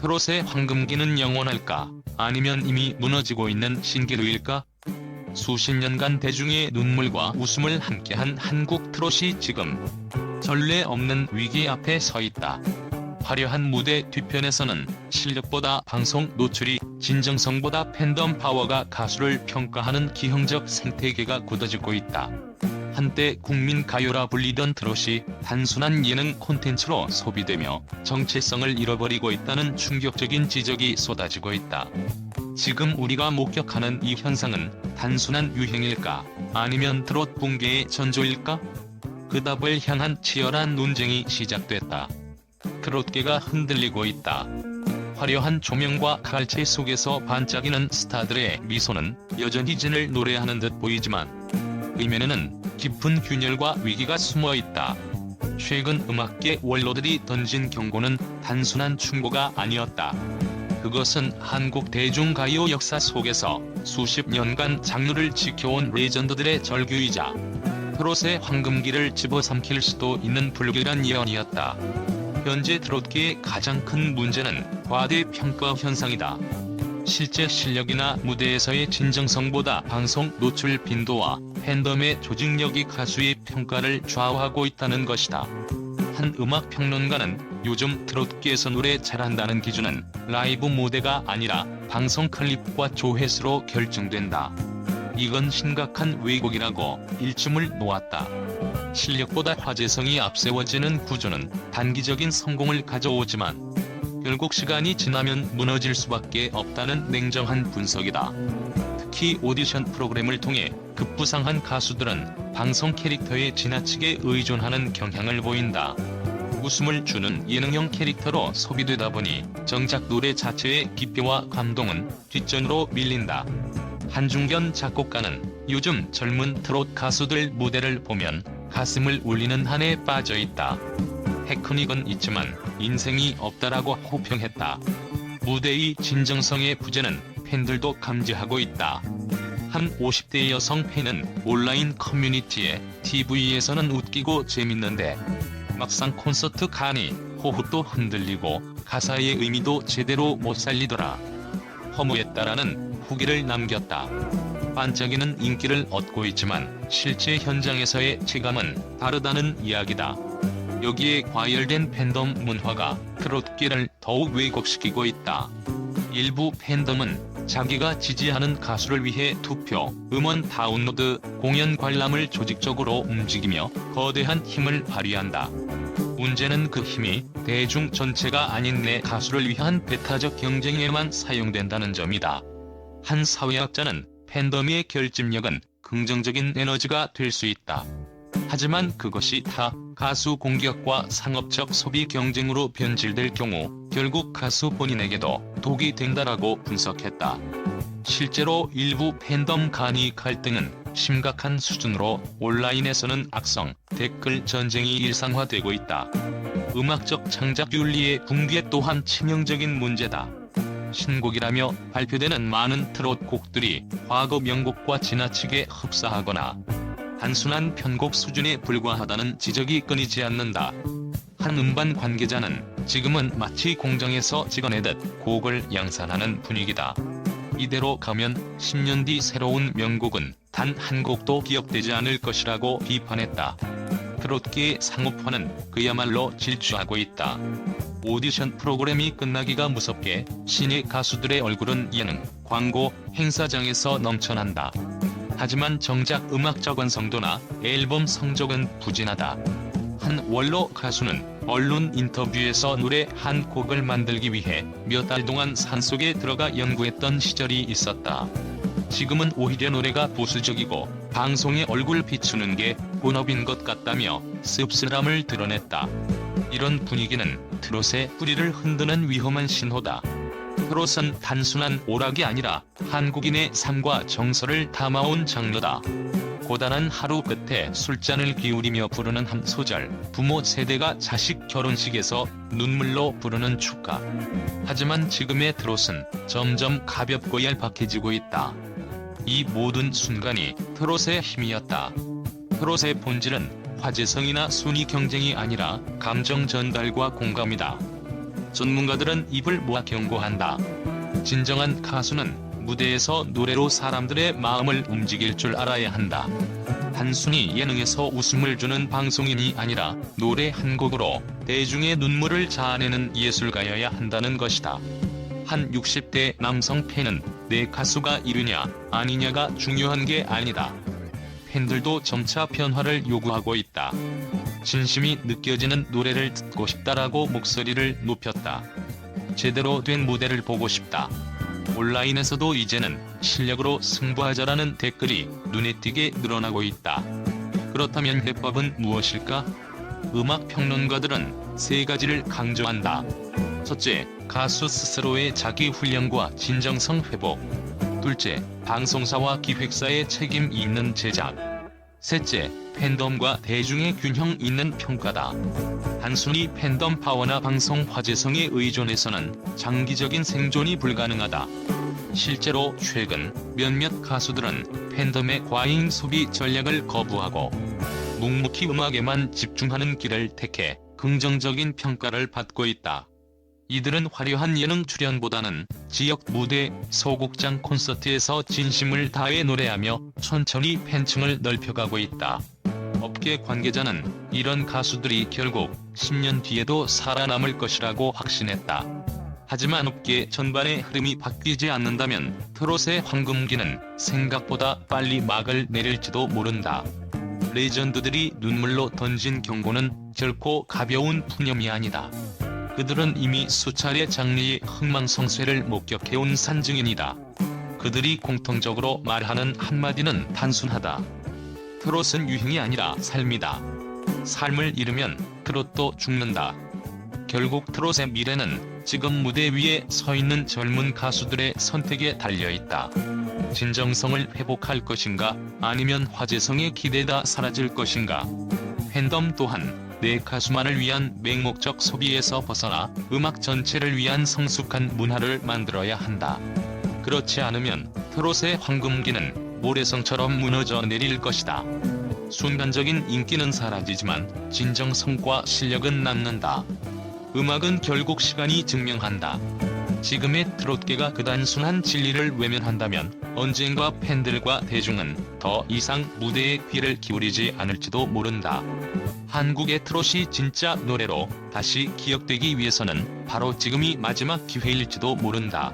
트롯의 황금기는 영원할까? 아니면 이미 무너지고 있는 신기루일까? 수십 년간 대중의 눈물과 웃음을 함께한 한국 트롯이 지금 전례 없는 위기 앞에 서 있다. 화려한 무대 뒤편에서는 실력보다 방송 노출이 진정성보다 팬덤 파워가 가수를 평가하는 기형적 생태계가 굳어지고 있다. 한때 국민 가요라 불리던 트롯이 단순한 예능 콘텐츠로 소비되며 정체성을 잃어버리고 있다는 충격적인 지적이 쏟아지고 있다. 지금 우리가 목격하는 이 현상은 단순한 유행일까? 아니면 트롯 붕괴의 전조일까? 그 답을 향한 치열한 논쟁이 시작됐다. 트롯계가 흔들리고 있다. 화려한 조명과 칼체 속에서 반짝이는 스타들의 미소는 여전히 진을 노래하는 듯 보이지만 의면에는 깊은 균열과 위기가 숨어 있다. 최근 음악계 원로들이 던진 경고는 단순한 충고가 아니었다. 그것은 한국 대중가요 역사 속에서 수십 년간 장르를 지켜온 레전드들의 절규이자 트롯의 황금기를 집어삼킬 수도 있는 불길한 예언이었다. 현재 트롯계의 가장 큰 문제는 과대평가 현상이다. 실제 실력이나 무대에서의 진정성보다 방송 노출 빈도와 팬덤의 조직력이 가수의 평가를 좌우하고 있다는 것이다. 한 음악 평론가는 요즘 트롯계에서 노래 잘한다는 기준은 라이브 무대가 아니라 방송 클립과 조회수로 결정된다. 이건 심각한 왜곡이라고 일침을 놓았다. 실력보다 화제성이 앞세워지는 구조는 단기적인 성공을 가져오지만 결국 시간이 지나면 무너질 수밖에 없다는 냉정한 분석이다. 특히 오디션 프로그램을 통해 급부상한 가수들은 방송 캐릭터에 지나치게 의존하는 경향을 보인다. 웃음을 주는 예능형 캐릭터로 소비되다 보니 정작 노래 자체의 깊이와 감동은 뒷전으로 밀린다. 한중견 작곡가는 요즘 젊은 트롯 가수들 무대를 보면 가슴을 울리는 한에 빠져 있다. 테크닉은 있지만 인생이 없다라고 호평했다. 무대의 진정성의 부재는 팬들도 감지하고 있다. 한 50대 여성 팬은 온라인 커뮤니티에 TV에서는 웃기고 재밌는데 막상 콘서트 가니 호흡도 흔들리고 가사의 의미도 제대로 못 살리더라. 허무했다라는 후기를 남겼다. 반짝이는 인기를 얻고 있지만 실제 현장에서의 체감은 다르다는 이야기다. 여기에 과열된 팬덤 문화가 트롯계를 더욱 왜곡시키고 있다. 일부 팬덤은 자기가 지지하는 가수를 위해 투표, 음원 다운로드, 공연 관람을 조직적으로 움직이며 거대한 힘을 발휘한다. 문제는 그 힘이 대중 전체가 아닌 내 가수를 위한 배타적 경쟁에만 사용된다는 점이다. 한 사회학자는 팬덤의 결집력은 긍정적인 에너지가 될 수 있다. 하지만 그것이 타 가수 공격과 상업적 소비 경쟁으로 변질될 경우 결국 가수 본인에게도 독이 된다라고 분석했다. 실제로 일부 팬덤 간의 갈등은 심각한 수준으로 온라인에서는 악성, 댓글 전쟁이 일상화되고 있다. 음악적 창작 윤리의 붕괴 또한 치명적인 문제다. 신곡이라며 발표되는 많은 트롯 곡들이 과거 명곡과 지나치게 흡사하거나 단순한 편곡 수준에 불과하다는 지적이 끊이지 않는다. 한 음반 관계자는 지금은 마치 공장에서 찍어내듯 곡을 양산하는 분위기다. 이대로 가면 10년 뒤 새로운 명곡은 단 한 곡도 기억되지 않을 것이라고 비판했다. 트롯계의 상업화는 그야말로 질주하고 있다. 오디션 프로그램이 끝나기가 무섭게 신의 가수들의 얼굴은 예능, 광고, 행사장에서 넘쳐난다. 하지만 정작 음악적 완성도나 앨범 성적은 부진하다. 한 원로 가수는 언론 인터뷰에서 노래 한 곡을 만들기 위해 몇 달 동안 산속에 들어가 연구했던 시절이 있었다. 지금은 오히려 노래가 보수적이고 방송에 얼굴 비추는 게 본업인 것 같다며 씁쓸함을 드러냈다. 이런 분위기는 트롯의 뿌리를 흔드는 위험한 신호다. 트롯은 단순한 오락이 아니라 한국인의 삶과 정서를 담아온 장르다. 고단한 하루 끝에 술잔을 기울이며 부르는 한 소절, 부모 세대가 자식 결혼식에서 눈물로 부르는 축가. 하지만 지금의 트롯은 점점 가볍고 얄팍해지고 있다. 이 모든 순간이 트롯의 힘이었다. 트롯의 본질은 화제성이나 순위 경쟁이 아니라 감정 전달과 공감이다. 전문가들은 입을 모아 경고한다. 진정한 가수는 무대에서 노래로 사람들의 마음을 움직일 줄 알아야 한다. 단순히 예능에서 웃음을 주는 방송인이 아니라 노래 한 곡으로 대중의 눈물을 자아내는 예술가여야 한다는 것이다. 한 60대 남성 팬은 내 가수가 이르냐 아니냐가 중요한 게 아니다. 팬들도 점차 변화를 요구하고 있다. 진심이 느껴지는 노래를 듣고 싶다라고 목소리를 높였다. 제대로 된 무대를 보고 싶다. 온라인에서도 이제는 실력으로 승부하자라는 댓글이 눈에 띄게 늘어나고 있다. 그렇다면 해법은 무엇일까? 음악 평론가들은 세 가지를 강조한다. 첫째, 가수 스스로의 자기 훈련과 진정성 회복. 둘째, 방송사와 기획사의 책임 있는 제작. 셋째, 팬덤과 대중의 균형 있는 평가다. 단순히 팬덤 파워나 방송 화제성에 의존해서는 장기적인 생존이 불가능하다. 실제로 최근 몇몇 가수들은 팬덤의 과잉 소비 전략을 거부하고 묵묵히 음악에만 집중하는 길을 택해 긍정적인 평가를 받고 있다. 이들은 화려한 예능 출연보다는 지역 무대, 소극장 콘서트에서 진심을 다해 노래하며 천천히 팬층을 넓혀가고 있다. 업계 관계자는 이런 가수들이 결국 10년 뒤에도 살아남을 것이라고 확신했다. 하지만 업계 전반의 흐름이 바뀌지 않는다면 트롯의 황금기는 생각보다 빨리 막을 내릴지도 모른다. 레전드들이 눈물로 던진 경고는 결코 가벼운 푸념이 아니다. 그들은 이미 수차례 장래의 흥망성쇠를 목격해온 산증인이다. 그들이 공통적으로 말하는 한마디는 단순하다. 트롯은 유행이 아니라 삶이다. 삶을 잃으면 트롯도 죽는다. 결국 트롯의 미래는 지금 무대 위에 서 있는 젊은 가수들의 선택에 달려 있다. 진정성을 회복할 것인가 아니면 화제성에 기대다 사라질 것인가. 팬덤 또한 내 가수만을 위한 맹목적 소비에서 벗어나 음악 전체를 위한 성숙한 문화를 만들어야 한다. 그렇지 않으면 트롯의 황금기는 모래성처럼 무너져 내릴 것이다. 순간적인 인기는 사라지지만 진정 성과 실력은 남는다. 음악은 결국 시간이 증명한다. 지금의 트롯계가 그 단순한 진리를 외면한다면 언젠가 팬들과 대중은 더 이상 무대에 귀를 기울이지 않을지도 모른다. 한국의 트롯이 진짜 노래로 다시 기억되기 위해서는 바로 지금이 마지막 기회일지도 모른다.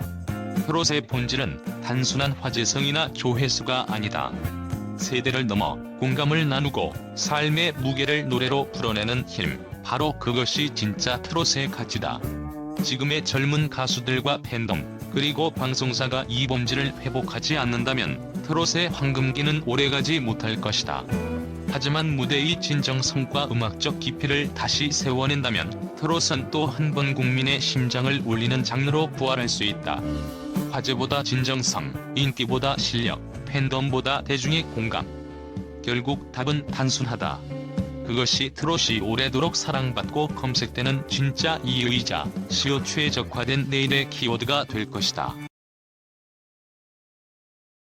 트롯의 본질은 단순한 화제성이나 조회수가 아니다. 세대를 넘어 공감을 나누고 삶의 무게를 노래로 풀어내는 힘, 바로 그것이 진짜 트롯의 가치다. 지금의 젊은 가수들과 팬덤, 그리고 방송사가 이 본질을 회복하지 않는다면 트롯의 황금기는 오래가지 못할 것이다. 하지만 무대의 진정성과 음악적 깊이를 다시 세워낸다면 트롯은 또 한 번 국민의 심장을 울리는 장르로 부활할 수 있다. 화제보다 진정성, 인기보다 실력, 팬덤보다 대중의 공감. 결국 답은 단순하다. 그것이 트롯이 오래도록 사랑받고 검색되는 진짜 이유이자 시어 최적화된 내일의 키워드가 될 것이다.